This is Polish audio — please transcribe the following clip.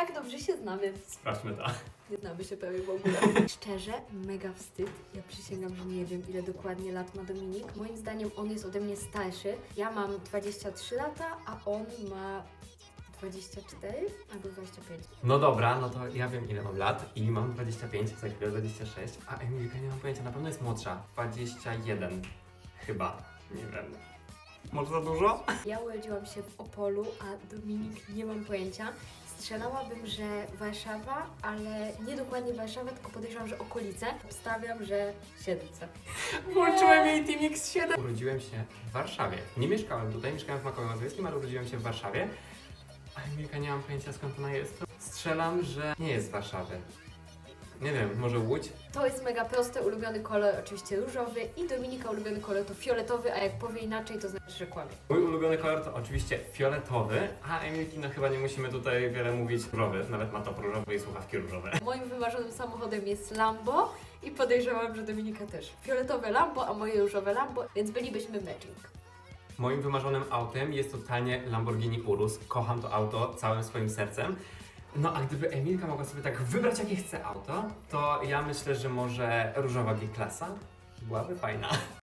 Jak dobrze się znamy. Sprawdźmy to. Nie znamy się prawie w ogóle. Szczerze, mega wstyd. Ja przysięgam, że nie wiem, ile dokładnie lat ma Dominik. Moim zdaniem on jest ode mnie starszy. Ja mam 23 lata, a on ma 24 albo 25. No dobra, no to ja wiem ile mam lat i mam 25, za chwilę 26, a Emilka nie mam pojęcia, na pewno jest młodsza. 21 chyba, nie wiem. Może za dużo? Ja urodziłam się w Opolu, a Dominik nie mam pojęcia. Strzelałabym, że Warszawa, ale nie dokładnie Warszawa, tylko podejrzewam, że okolice. Obstawiam, że Siedlce. Włączyłem jej Team X7. Urodziłem się w Warszawie. Nie mieszkałem tutaj, mieszkałem w Makowie Mazowieckim, ale urodziłem się w Warszawie. A Emilka nie mam pojęcia skąd ona jest. Strzelam, że nie jest z Warszawy. Nie wiem, może Łódź? To jest mega proste, ulubiony kolor oczywiście różowy i Dominika ulubiony kolor to fioletowy, a jak powie inaczej, to znaczy, że kłamie. Mój ulubiony kolor to oczywiście fioletowy, a Emilki no chyba nie musimy tutaj wiele mówić różowy. Nawet ma top różowy i słuchawki różowe. Moim wymarzonym samochodem jest Lambo i podejrzewam, że Dominika też. Fioletowe Lambo, a moje różowe Lambo, więc bylibyśmy matching. Moim wymarzonym autem jest totalnie Lamborghini Urus. Kocham to auto całym swoim sercem. No a gdyby Emilka mogła sobie tak wybrać jakie chce auto, to ja myślę, że może różowa G-klasa byłaby fajna.